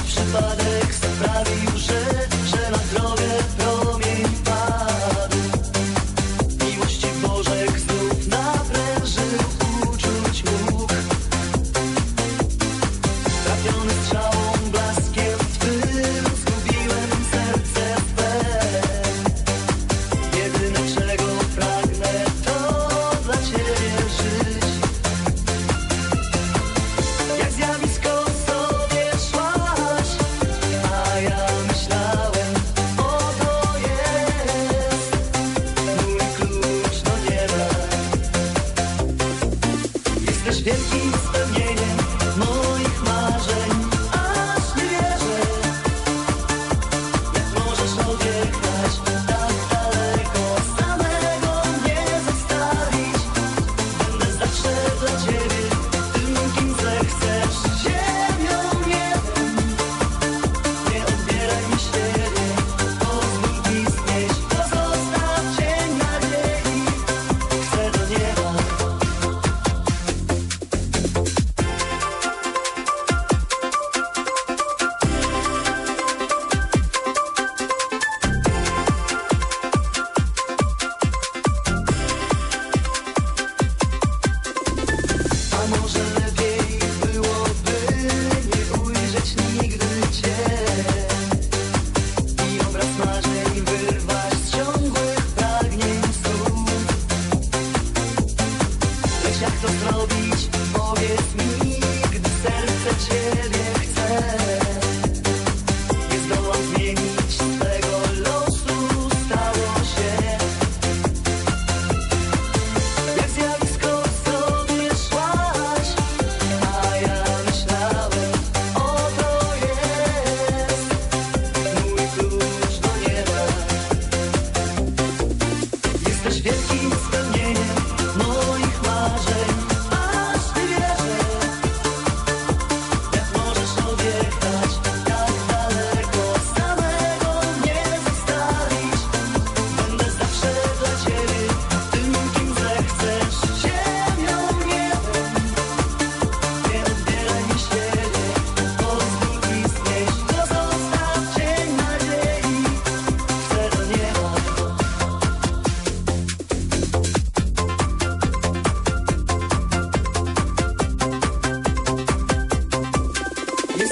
przypadek sprawił, że del zrobić? Powiedz mi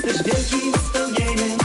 jesteś wielkim spełnieniem